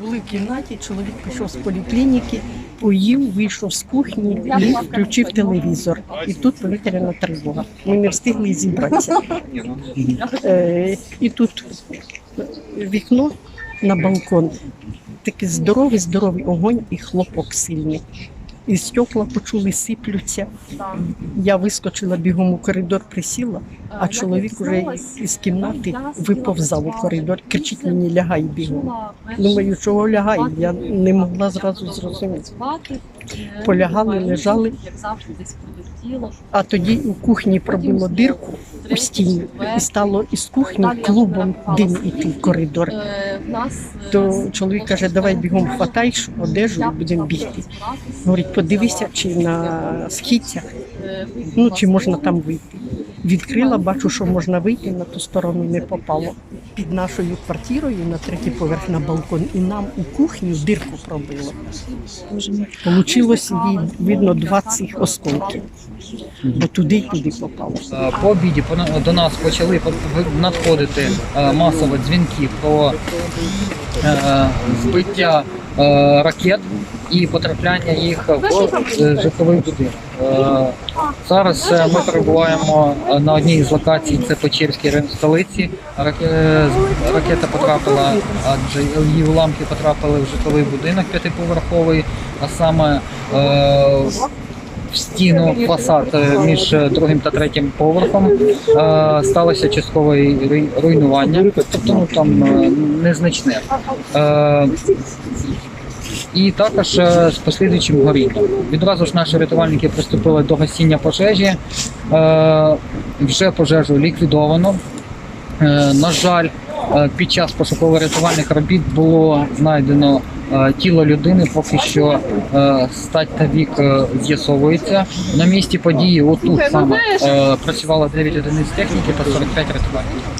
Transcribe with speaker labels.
Speaker 1: Були в кімнаті, чоловік пішов з поліклініки, поїв, вийшов з кухні і включив телевізор. І тут повітряна тривога. Ми не встигли зібратися. Е, і тут вікно на балкон. Такий здоровий, здоровий огонь і хлопок сильний. І стекла почули, сиплються. Я вискочила бігом у коридор, присіла, а чоловік уже із кімнати виповзав у коридор, кричить мені лягай бігом. Думаю, чого лягай? Я не могла зразу зрозуміти. Полягали, лежали. А тоді у кухні пробило дирку у стіні, і стало із кухні клубом дим іти в коридор. То чоловік каже, давай бігом хватай одежу будемо бігти. Говорить, подивися, чи на східцях, ну чи можна там вийти. Відкрила, бачу, що можна вийти, на ту сторону не попало. Під нашою квартирою на третій поверх на балкон, і нам у кухню дирку пробило. Получилось їй, видно, 20 осколків, бо туди й туди попало.
Speaker 2: По обіді до нас почали по- надходити е, масово дзвінки про е, збиття е, ракет і потрапляння їх в е, житловий будинок. Е, Зараз е, ми перебуваємо е, на одній з локацій, це Печерський район столиці. Ракета потрапила, адже її уламки потрапили в житловий будинок п'ятиповерховий, а саме е, в стіну фасад е, між е, другим та третім поверхом е, сталося часткове руйнування, тобто ну, там незначне. І також з послідуючим горінням. Відразу ж наші рятувальники приступили до гасіння пожежі. Вже пожежу ліквідовано. На жаль, під час пошуково-рятувальних робіт було знайдено тіло людини. Поки що е, стать та вік е, з'ясовується. На місці події отут саме е, працювало 9 одиниць техніки та 45 рятувальників.